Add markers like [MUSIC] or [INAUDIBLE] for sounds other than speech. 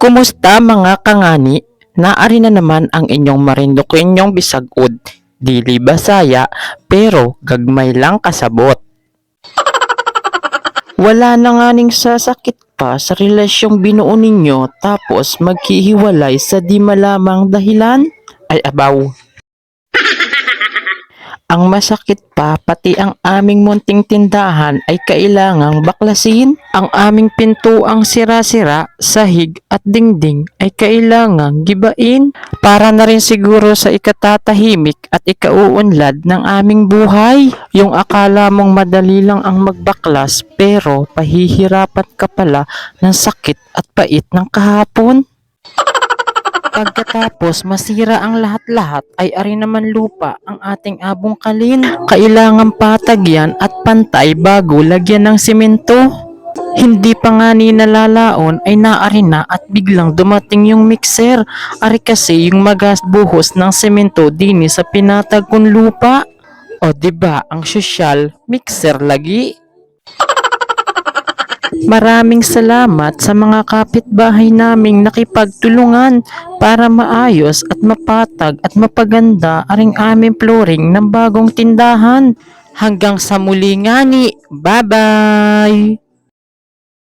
Kumusta mga kangani? Naari na naman ang inyong marindukinyong bisagod. Dili basaya, pero gagmay lang kasabot. [LAUGHS] Wala na nga ning sasakit pa sa relasyong binuo ninyo tapos maghihiwalay sa di malamang dahilan? Ay abaw. Ang masakit pa, pati ang aming munting tindahan ay kailangang baklasin. Ang aming pintuang sira-sira, sahig at dingding ay kailangang gibain. Para na rin siguro sa ikatatahimik at ikauunlad ng aming buhay. Yung akala mong madali lang ang magbaklas pero pahihirapan ka pala ng sakit at pait ng kahapon. Pagkatapos masira ang lahat-lahat ay ari naman lupa ang ating abong kalin. Kailangan patag yan at pantay bago lagyan ng simento. Hindi pa nga ni nalalaon ay naari na at biglang dumating yung mixer. Ari kasi yung magas buhos ng semento dini sa pinatag kong lupa. O ba ang sosyal mixer lagi? Maraming salamat sa mga kapitbahay naming nakipagtulungan para maayos at mapatag at mapaganda aring aming flooring ng bagong tindahan. Hanggang sa muli nga ni. Bye-bye!